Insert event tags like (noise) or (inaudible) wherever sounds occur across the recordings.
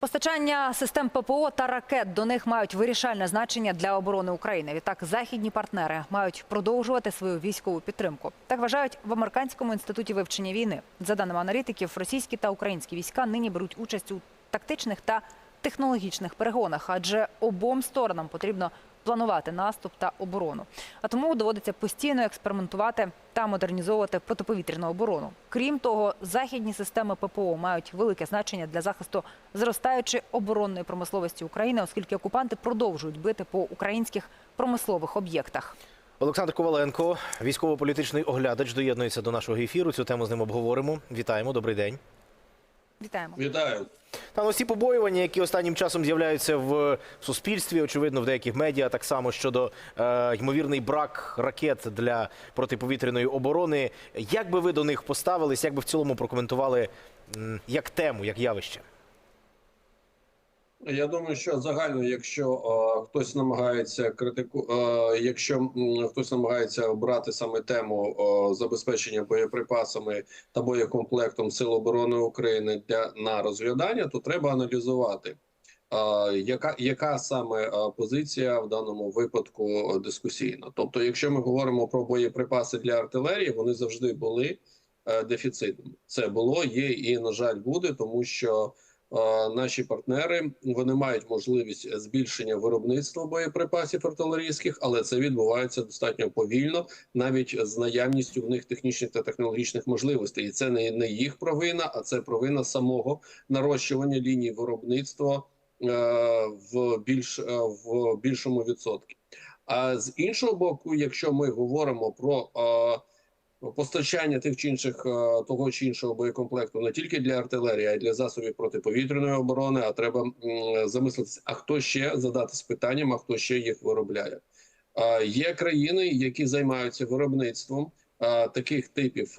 Постачання систем ППО та ракет до них мають вирішальне значення для оборони України. Відтак, західні партнери мають продовжувати свою військову підтримку. Так вважають в американському інституті вивчення війни. За даними аналітиків, російські та українські війська нині беруть участь у тактичних та технологічних перегонах, адже обом сторонам потрібно планувати наступ та оборону. А тому доводиться постійно експериментувати та модернізовувати протиповітряну оборону. Крім того, західні системи ППО мають велике значення для захисту зростаючої оборонної промисловості України, оскільки окупанти продовжують бити по українських промислових об'єктах. Олександр Коваленко, військово-політичний оглядач, доєднується до нашого ефіру. Цю тему з ним обговоримо. Вітаємо, добрий день. Вітаємо. Вітаю. Та Там усі побоювання, які останнім часом з'являються в суспільстві, очевидно, в деяких медіа, так само щодо е, ймовірний брак ракет для протиповітряної оборони. Як би ви до них поставились, як би в цілому прокоментували м, як тему, як явище? Я думаю, що загально, якщо е, хтось намагається критику, е, якщо м, хтось намагається обрати саме тему е, забезпечення боєприпасами та боєкомплектом Сил оборони України для на розглядання, то треба аналізувати. е, Яка яка саме е, позиція в даному випадку дискусійна? Тобто, якщо ми говоримо про боєприпаси для артилерії, вони завжди були е, дефіцитними. Це було, є і на жаль буде, тому що е, наші партнери вони мають можливість збільшення виробництва боєприпасів артилерійських, але це відбувається достатньо повільно, навіть з наявністю в них технічних та технологічних можливостей. І це не, їх провина, а це провина самого нарощування лінії виробництва е, в більш е, в більшому відсотку. А з іншого боку, якщо ми говоримо про е, постачання тих чи інших е, того чи іншого боєкомплекту не тільки для артилерії, а й для засобів протиповітряної оборони. А треба замислитися, а хто ще задатись питанням, а хто ще їх виробляє. Е, Є країни, які займаються виробництвом е, таких типів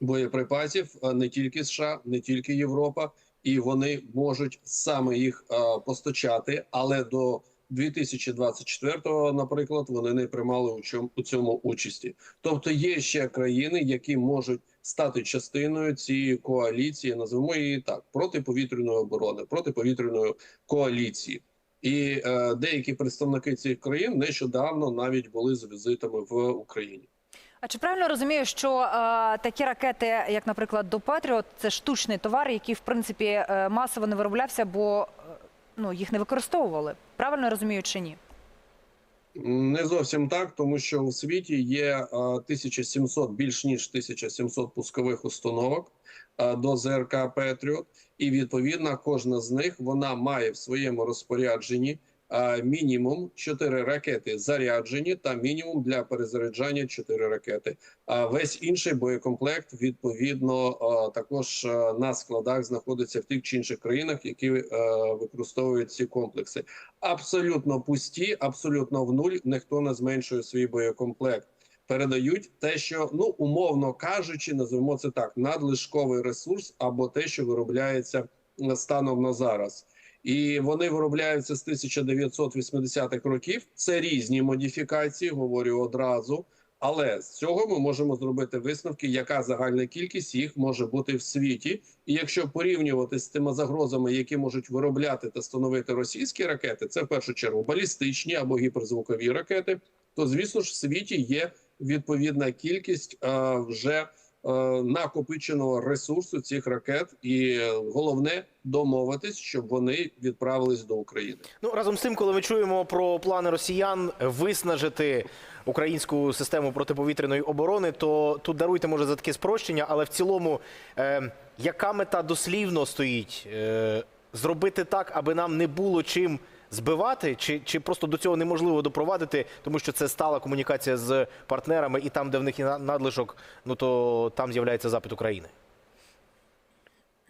боєприпасів, не тільки США, не тільки Європа, і вони можуть саме їх постачати, але до 2024-го, наприклад, вони не приймали у чому у цьому участі. Тобто є ще країни, які можуть стати частиною цієї коаліції, назвемо її так: протиповітряної оборони, протиповітряної коаліції. І е, деякі представники цих країн нещодавно навіть були з візитами в Україні. А чи правильно розумію, що е, такі ракети, як, наприклад, до Патріот, це штучний товар, який в принципі е, масово не вироблявся, бо е, ну їх не використовували? Правильно розумію чи ні? Не зовсім так, тому що у світі є е, 1700, більш ніж 1700 пускових установок е, до ЗРК Петріот, і відповідно кожна з них вона має в своєму розпорядженні е, мінімум 4 ракети заряджені та мінімум для перезаряджання 4 ракети. А весь інший боєкомплект відповідно також на складах знаходиться в тих чи інших країнах, які е, використовують ці комплекси абсолютно пусті, абсолютно в нуль. Ніхто не зменшує свій боєкомплект. Передають те, що ну умовно кажучи, називаємо це так: надлишковий ресурс або те, що виробляється е, станом на зараз. І вони виробляються з 1980-х років. Це різні модифікації, говорю одразу. Але з цього ми можемо зробити висновки, яка загальна кількість їх може бути в світі. І якщо порівнювати з тими загрозами, які можуть виробляти та становити російські ракети, це в першу чергу балістичні або гіперзвукові ракети, то звісно ж в світі є відповідна кількість е, вже накопиченого ресурсу цих ракет, і е, головне домовитись, щоб вони відправились до України. Ну разом з тим, коли ми чуємо про плани росіян виснажити українську систему протиповітряної оборони, то тут даруйте може за таке спрощення, але в цілому, е, яка мета дослівно стоїть? Е, зробити так, аби нам не було чим збивати, чи, чи просто до цього неможливо допровадити, тому що це стала комунікація з партнерами, і там, де в них надлишок, ну то там з'являється запит України.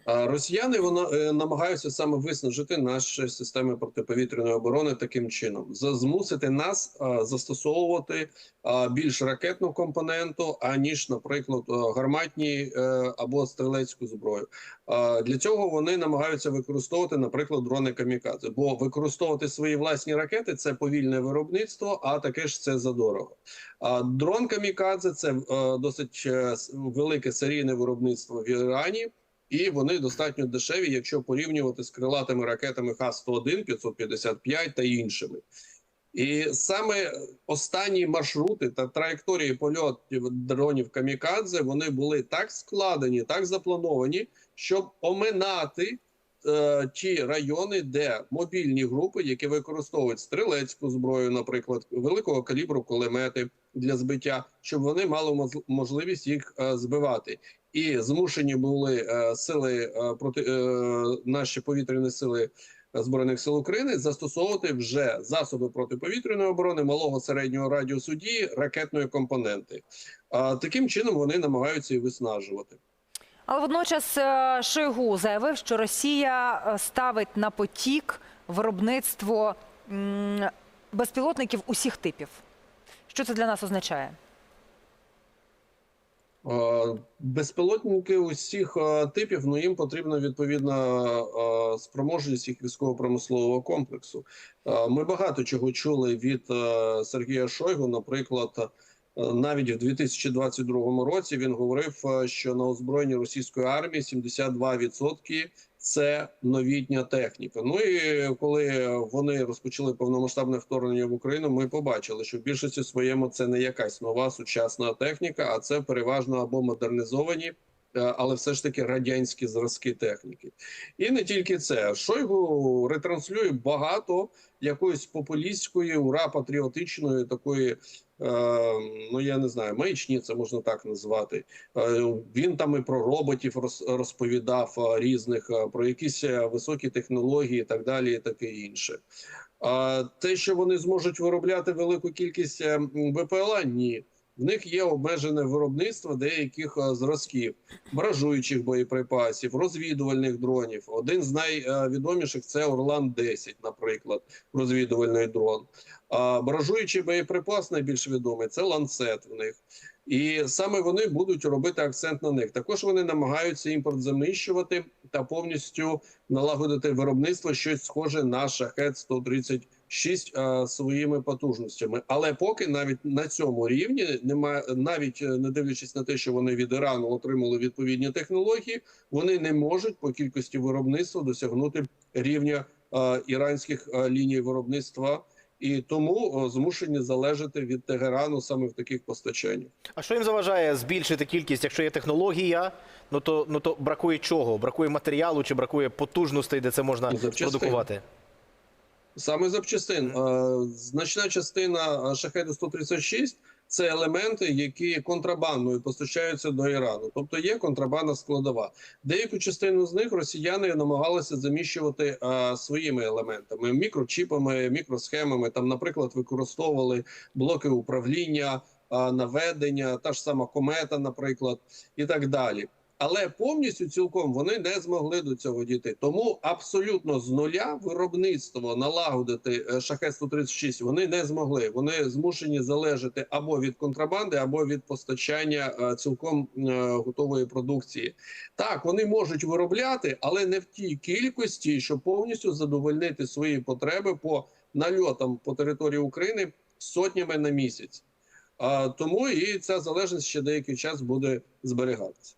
Росіяни воно е, намагаються саме виснажити наші системи протиповітряної оборони таким чином, змусити нас застосовувати більш ракетну компоненту, аніж, наприклад, е, гарматні е, або стрілецьку зброю. Для цього вони намагаються використовувати, наприклад, дрони камікадзе, бо використовувати свої власні ракети це повільне виробництво, а таке ж це задорого. Дрон камікадзе це досить велике серійне виробництво в Ірані. І вони достатньо дешеві, якщо порівнювати з крилатими ракетами Х-101, 555 та іншими. І саме останні маршрути та траєкторії польотів дронів Камікадзе вони були так складені, так заплановані, щоб оминати е, ті райони, де мобільні групи, які використовують стрілецьку зброю, наприклад, великого калібру кулемети для збиття, щоб вони мали можливість їх е, збивати. І змушені були е, сили е, проти е, наші повітряні сили збройних сил України застосовувати вже засоби протиповітряної оборони малого середнього радіусу дії ракетної компоненти. Таким чином вони намагаються і виснажувати. Але водночас Шойгу заявив, що Росія ставить на потік виробництво безпілотників усіх типів. Що це для нас означає? Е, Безпілотники усіх е, типів, ну їм потрібна відповідна е, спроможність їх військово-промислового комплексу. Ми багато чого чули від Сергія Шойгу. Наприклад, навіть в 2022 році він говорив, що на озброєнні російської армії 72% це новітня техніка. Ну і коли вони розпочали повномасштабне вторгнення в Україну, ми побачили, що в більшості своєму це не якась нова сучасна техніка, а це переважно або модернізовані. Е, Але все ж таки радянські зразки техніки, і не тільки це. Шойгу ретранслює багато якоїсь популістської, ура патріотичної такої, е, ну я не знаю, маячні це можна так назвати. Е, Він там і про роботів роз- розповідав різних, про якісь високі технології, і так далі, і таке інше. А те, що вони зможуть виробляти велику кількість БПЛА, ні. В них є обмежене виробництво деяких е, зразків, бражуючих боєприпасів, розвідувальних дронів. Один з найвідоміших це Орлан 10 наприклад, розвідувальний дрон. А бражуючий боєприпас найбільш відомий це ланцет в них. І саме вони будуть робити акцент на них. Також вони намагаються імпорт знищувати та повністю налагодити виробництво щось схоже на шахет 136 а, своїми потужностями. Але поки навіть на цьому рівні немає, навіть е, не дивлячись на те, що вони від Ірану отримали відповідні технології, вони не можуть по кількості виробництва досягнути рівня а, іранських а, ліній виробництва. І тому змушені залежати від Тегерану саме в таких постачаннях. А що їм заважає збільшити кількість, якщо є технологія, ну то ну то бракує чого? Бракує матеріалу чи бракує потужностей, де це можна Запчастин. продукувати? Саме запчастин. Значна частина шахеду 136 це елементи, які контрабандою постачаються до Ірану. Тобто є контрабандна складова. Деяку частину з них росіяни намагалися заміщувати своїми елементами, мікрочіпами, мікросхемами. Там, наприклад, використовували блоки управління, наведення, та ж сама комета, наприклад, і так далі. Але повністю цілком вони не змогли до цього дійти. Тому абсолютно з нуля виробництво налагодити е, шахет 136 вони не змогли. Вони змушені залежати або від контрабанди, або від постачання е, цілком е, готової продукції. Так, вони можуть виробляти, але не в тій кількості, щоб повністю задовольнити свої потреби по нальотам по території України сотнями на місяць. Тому і ця залежність ще деякий час буде зберігатися.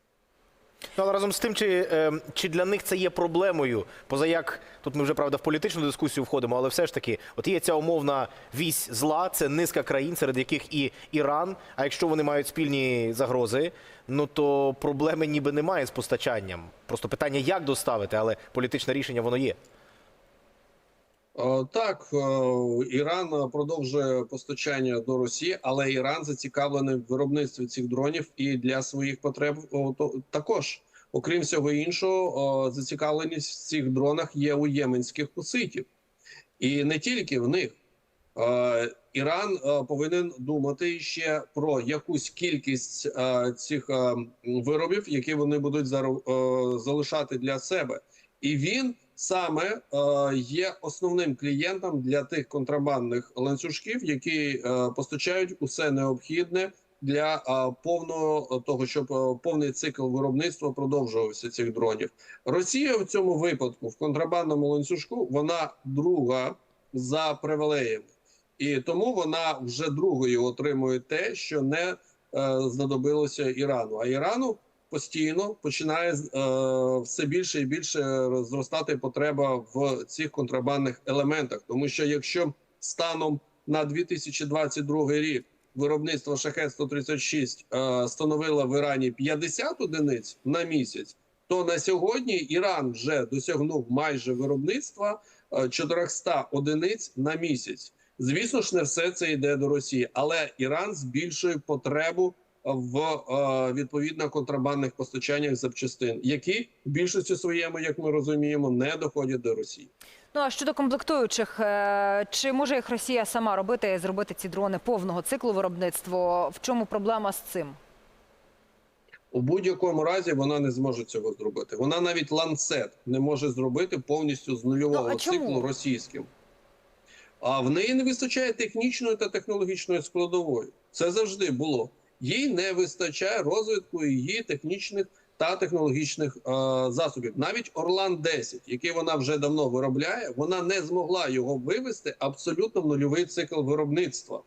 Ну, але разом з тим, чи, е, чи для них це є проблемою? Поза як тут ми вже правда в політичну дискусію входимо, але все ж таки, от є ця умовна вісь зла, це низка країн, серед яких і Іран. А якщо вони мають спільні загрози, ну то проблеми ніби немає з постачанням. Просто питання, як доставити, але політичне рішення воно є. Е, Так, е, Іран е, продовжує постачання до Росії, але Іран зацікавлений в виробництві цих дронів і для своїх потреб також. Окрім всього іншого, зацікавленість в цих дронах є у єменських хуситів. І не тільки в них. Іран повинен думати ще про якусь кількість цих виробів, які вони будуть залишати для себе. І він саме е, є основним клієнтом для тих контрабандних ланцюжків, які е, постачають усе необхідне для е, повного того, щоб повний цикл виробництва продовжувався цих дронів. Росія в цьому випадку в контрабандному ланцюжку вона друга за привілеями, і тому вона вже другою отримує те, що не е, знадобилося Ірану. А Ірану постійно починає е, все більше і більше зростати потреба в цих контрабандних елементах. Тому що якщо станом на 2022 рік виробництво шахет 136 е, становило в Ірані 50 одиниць на місяць, то на сьогодні Іран вже досягнув майже виробництва е, 400 одиниць на місяць. Звісно ж, не все це йде до Росії, але Іран збільшує потребу в е, відповідно контрабандних постачаннях запчастин, які в більшості своєму, як ми розуміємо, не доходять до Росії. Ну а щодо комплектуючих, е, чи може їх Росія сама робити і зробити ці дрони повного циклу виробництва? В чому проблема з цим? У будь-якому разі вона не зможе цього зробити. Вона навіть ланцет не може зробити повністю з нульового Ну, циклу російським. А в неї не вистачає технічної та технологічної складової. Це завжди було. Їй не вистачає розвитку її технічних та технологічних е, засобів. Навіть Орлан 10 який вона вже давно виробляє, вона не змогла його вивести абсолютно в нульовий цикл виробництва.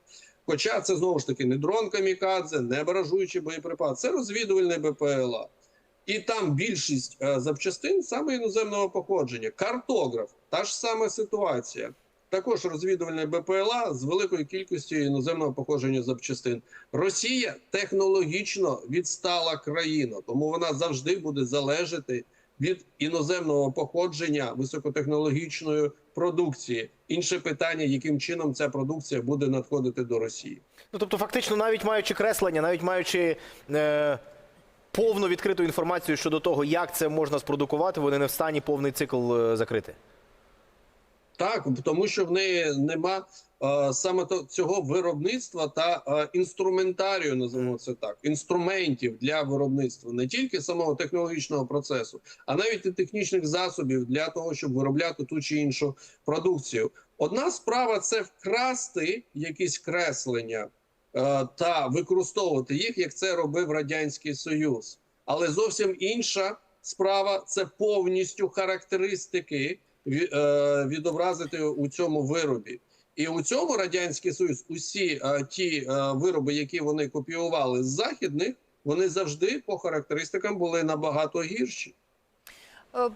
Хоча це знову ж таки не дрон камікадзе, не баражуючий боєприпас, це розвідувальний БПЛА. І там більшість е, запчастин саме іноземного походження. Картограф, та ж сама ситуація. Також розвідувальний БПЛА з великою кількістю іноземного походження запчастин. Росія технологічно відстала країна, тому вона завжди буде залежати від іноземного походження високотехнологічної продукції. Інше питання, яким чином ця продукція буде надходити до Росії. Ну тобто, фактично, навіть маючи креслення, навіть маючи е, повну відкриту інформацію щодо того, як це можна спродукувати, вони не в стані повний цикл е, закрити. Так, тому що в неї нема е, саме то, цього виробництва та е, інструментарію, називаємо це так, інструментів для виробництва не тільки самого технологічного процесу, а навіть і технічних засобів для того, щоб виробляти ту чи іншу продукцію. Одна справа це вкрасти якісь креслення е, та використовувати їх, як це робив радянський союз. Але зовсім інша справа це повністю характеристики відобразити у цьому виробі. І у цьому радянський союз усі е, ті е, вироби, які вони копіювали з західних, вони завжди по характеристикам були набагато гірші. Е,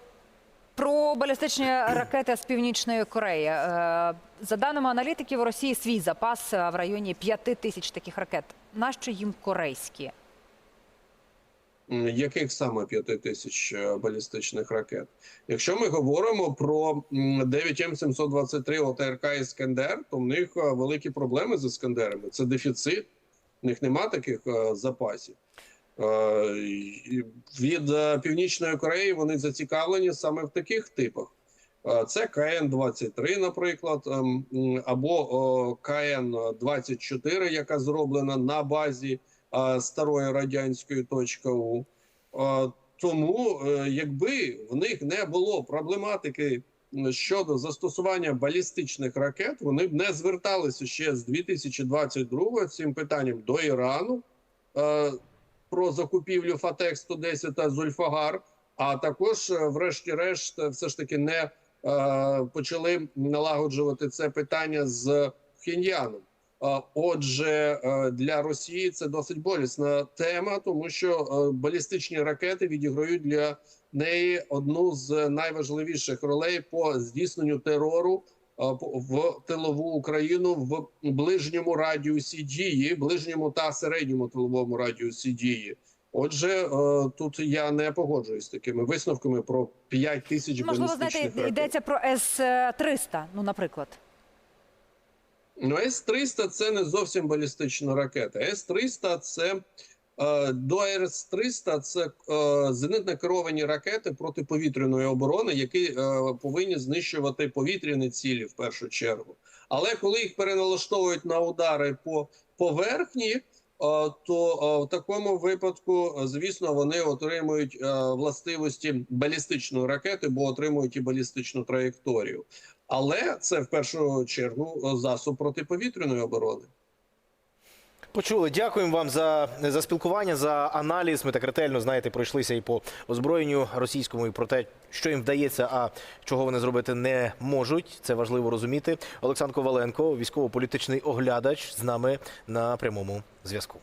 Про балістичні (clears throat) ракети з північної Кореї. Е, За даними аналітиків, у Росії свій запас е, в районі 5 тисяч таких ракет. Нащо їм корейські? Яких саме 5 тисяч е, балістичних ракет? Якщо ми говоримо про м, 9М723 ОТРК Іскандер, то в них е, великі проблеми з іскандерами. Це дефіцит, в них нема таких е, запасів. Від Північної Кореї вони зацікавлені саме в таких типах. Це КН-23, наприклад, ем, або КН-24, яка зроблена на базі точка У. Е, Тому, е, якби в них не було проблематики щодо застосування балістичних ракет, вони б не зверталися ще з 2022 цим питанням до Ірану е, про закупівлю Фатек 110 та Зульфагар. А також, е, врешті-решт, все ж таки не почали налагоджувати це питання з Пхеньяном. Отже, е, для Росії це досить болісна тема, тому що е, балістичні ракети відіграють для неї одну з найважливіших ролей по здійсненню терору в тилову Україну в ближньому радіусі дії, ближньому та середньому тиловому радіусі дії. Отже, е, тут я не погоджуюсь з такими висновками про 5 тисяч Можливо, знаєте, йдеться про С-300, ну, наприклад. Ну, С-300 це не зовсім балістична ракета. С-300 це е, до С-300 це е, зенитно керовані ракети протиповітряної оборони, які е, повинні знищувати повітряні цілі в першу чергу. Але коли їх переналаштовують на удари по поверхні, е, то е, в такому випадку, е, звісно, вони отримують е, властивості балістичної ракети, бо отримують і балістичну траєкторію. Але це в першу чергу е, засоб протиповітряної оборони. Почули. Дякуємо вам за, за спілкування, за аналіз. Ми так ретельно знаєте, пройшлися і по озброєнню російському, і про те, що їм вдається, а чого вони зробити не можуть. Це важливо розуміти. Олександр Коваленко, військово-політичний оглядач, з нами на прямому зв'язку.